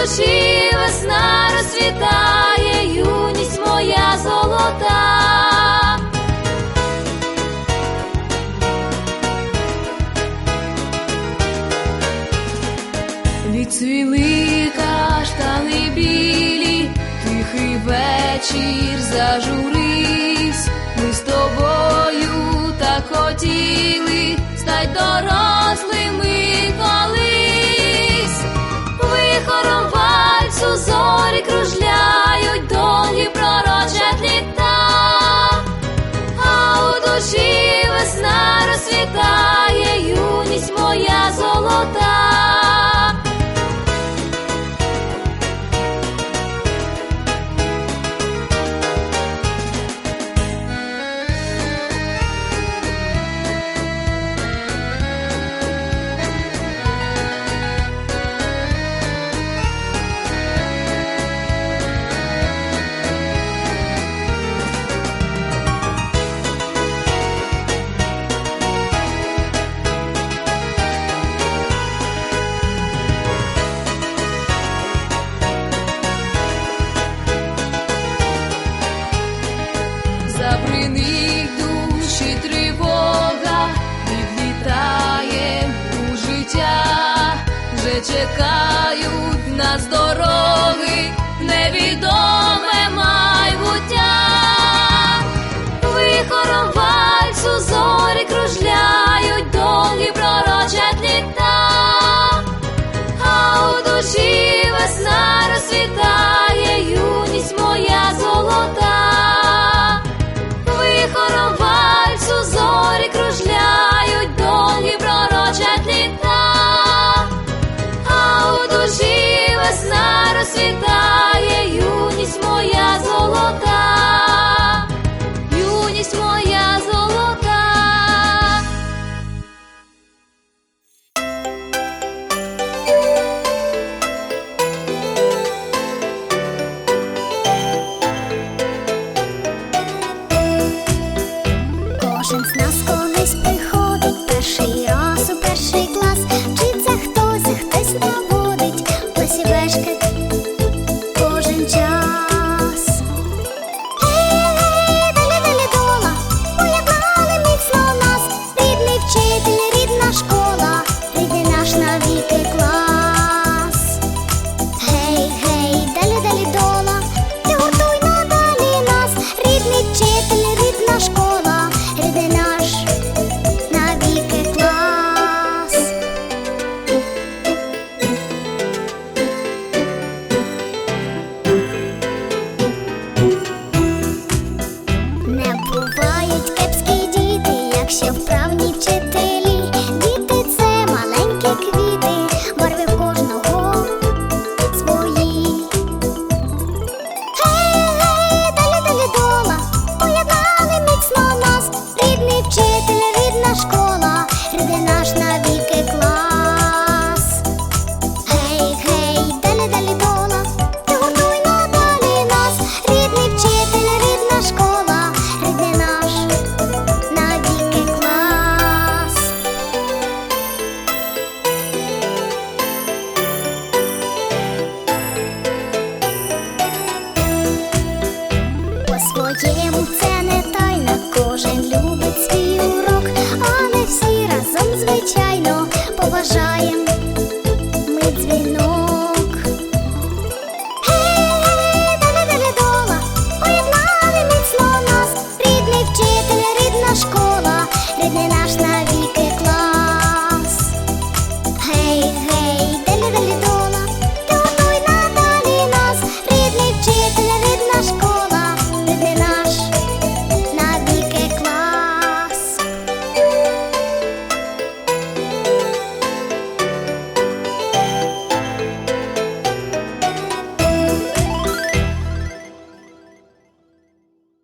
душі весна розцвітає, юність моя золота. Відцвіли каштани білі, тихий вечір зажурись, ми з тобою так хотіли. душі весна розсвітає. чекають нас дороги, невідоме майбуття, вихором вальсу зорі кружляють, довгі пророчать літа. світа. Йому це не тайна, кожен любить свій урок, а ми всі разом, звичайно, поважаємо.